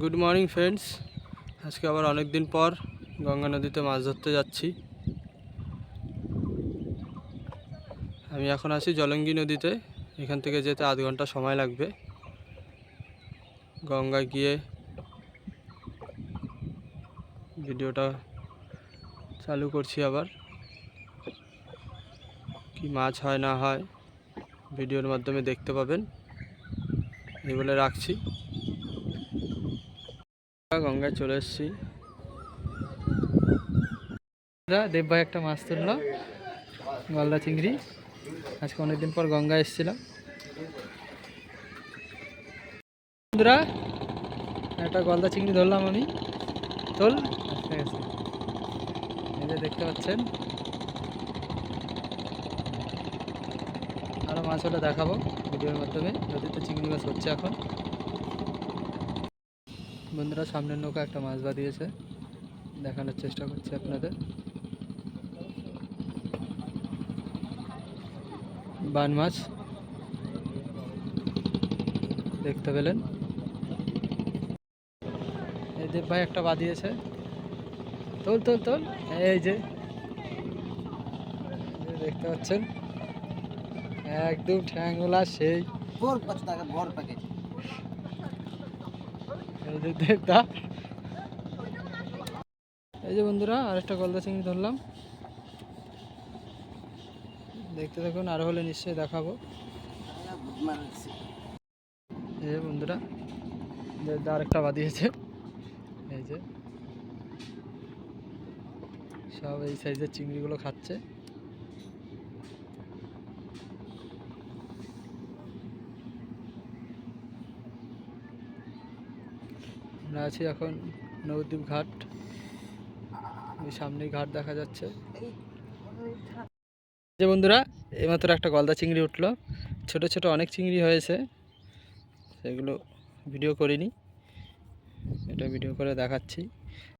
Good morning friends আজকে আবার অনেক দিন পর গঙ্গা নদীতে মাছ ধরতে যাচ্ছি। আমি এখন আছি জলঙ্গি নদীতে। এখান থেকে যেতে আধ ঘণ্টা সময় লাগবে। গঙ্গায় গিয়ে ভিডিওটা চালু করছি আবার। কি মাছ হয়, না হয়, ভিডিওর মাধ্যমে দেখতে পাবেন। এই বলে রাখছি। গঙ্গায় চলে এসেছি। দেব ভাই একটা মাছ তুললো, গলদা চিংড়ি। আজকে অনেকদিন পর গঙ্গা এসেছিলাম। বন্ধুরা, একটা গলদা চিংড়ি ধরলাম আমি। তোল ঠিক আছে এই যে দেখতে পাচ্ছেন। আরও মাছ হলে দেখাবো ভিডিওর মাধ্যমে। নদীতে চিংড়ি মাছ হচ্ছে এখন। বন্ধুরা, সামনের নৌকা একটা মাছ বাঁধিয়েছে। দেখানোর চেষ্টা করছি আপনাদের। বান মাছ। দেখতে পেলেন। এই দেব ভাই একটা বাঁধিয়েছে। তোল তোল তোল। এই যে। দেখতে পাচ্ছেন। একদম ঠ্যাংলা সেই। টাকা ভোর প্যাকেট এই যে বন্ধুরা, আরেকটা গলদা চিংড়ি ধরলাম। দেখতে দেখুন আর হলে নিশ্চয়ই দেখাবো। এই যে বন্ধুরা দেবদা আরেকটা বাদিয়েছে এই যে। সব এই সাইজের চিংড়িগুলো খাচ্ছে। আমরা আছি এখন নবদ্বীপ ঘাট। ওই সামনেই ঘাট দেখা যাচ্ছে। যে বন্ধুরা, এইমাত্র একটা গলদা চিংড়ি উঠল। ছোট ছোট অনেক চিংড়ি হয়েছে। সেগুলো ভিডিও করিনি। এটা ভিডিও করে দেখাচ্ছি।